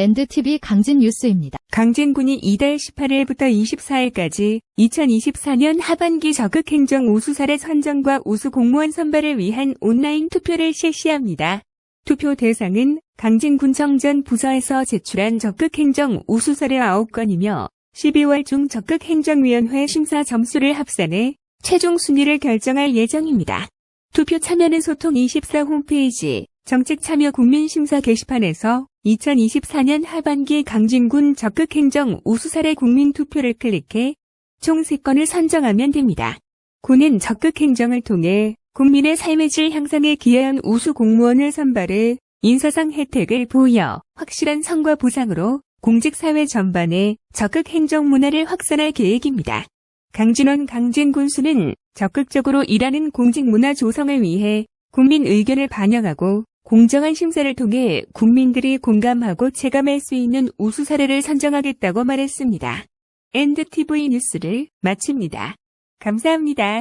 NDTV 강진 뉴스입니다. 강진군이 이달 18일부터 24일까지 2024년 하반기 적극행정 우수 사례 선정과 우수 공무원 선발을 위한 온라인 투표를 실시합니다. 투표 대상은 강진군청 전 부서에서 제출한 적극행정 우수 사례 9건이며 12월 중 적극행정위원회 심사 점수를 합산해 최종 순위를 결정할 예정입니다. 투표 참여는 소통 24 홈페이지 정책 참여 국민심사 게시판에서 2024년 하반기 강진군 적극행정 우수사례 국민투표를 클릭해 총 3건을 선정하면 됩니다. 군은 적극행정을 통해 국민의 삶의 질 향상에 기여한 우수 공무원을 선발해 인사상 혜택을 보여 확실한 성과 보상으로 공직사회 전반에 적극 행정 문화를 확산할 계획입니다. 강진원 강진군수는 적극적으로 일하는 공직 문화 조성을 위해 국민 의견을 반영하고 공정한 심사를 통해 국민들이 공감하고 체감할 수 있는 우수 사례를 선정하겠다고 말했습니다. NDTV 뉴스를 마칩니다. 감사합니다.